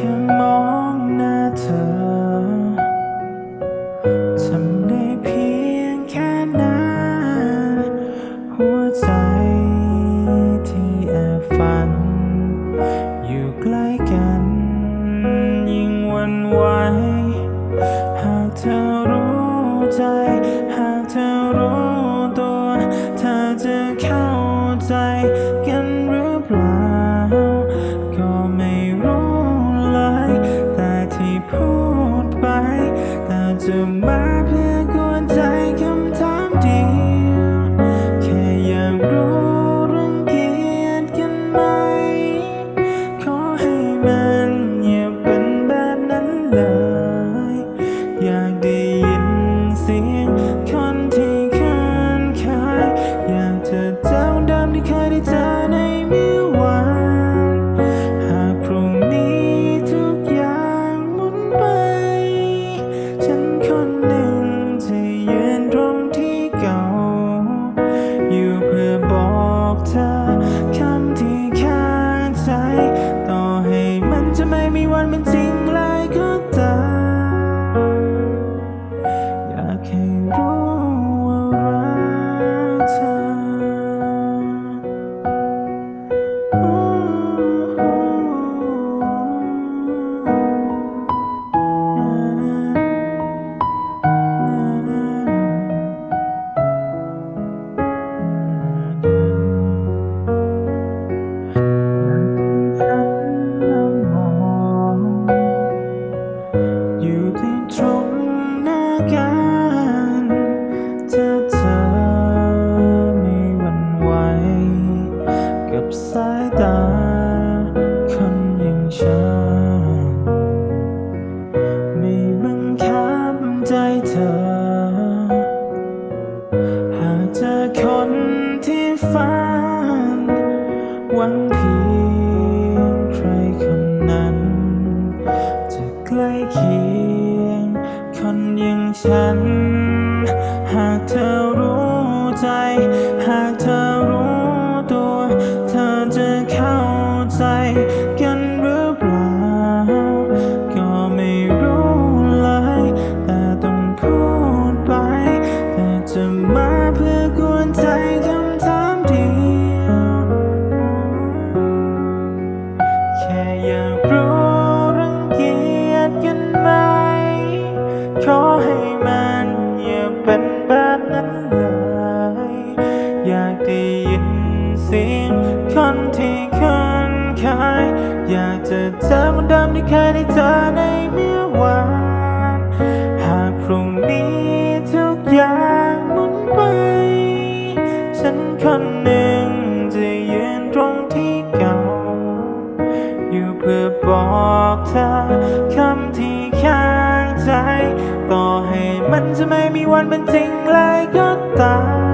แค่มองหน้าเธอทำได้เพียงแค่นั้นหัวใจที่แอบฝัน อยู่ใกล้กัน ยิ่งวันไหวหากเธอรู้ใจ หากเธอรู้ตัว เธอจะเข้าใจ แต่จะมาเพื่อกวนใจคำถามเดียวแค่อยากรู้รังเกียจกันไหม ขอให้มันอย่าเป็นแบบนั้นเลย อยากได้ยินเสียง อยู่ที่ตรงหน้ากันเธอเธอไม่หวั่นไหวกับสายตาคนอย่างฉันไม่บังคับใจเธอ หากเจอคนที่ฝันหวังเพียงใครคน อย่างฉัน หากเธอรู้ใจ หากเธอรู้ตัว เธอจะเข้าใจกันหรือเปล่า ก็ไม่รู้เลย แต่ต้องพูดไป แต่จะม อยากได้ยินเสียงคนที่คนเคยอยากจะเจอคนเดิมที่เคยได้เจอในเมื่อวานหากพรุ่งนี้ทุกอย่างหมุนไปฉันคนหนึ่งจะยืนตรงที่เก่า อยู่เพื่อบอกเธอคำที่ค้างใจ ต่อให้มันจะไม่มีวันเป็นจริงเลยก็ตาม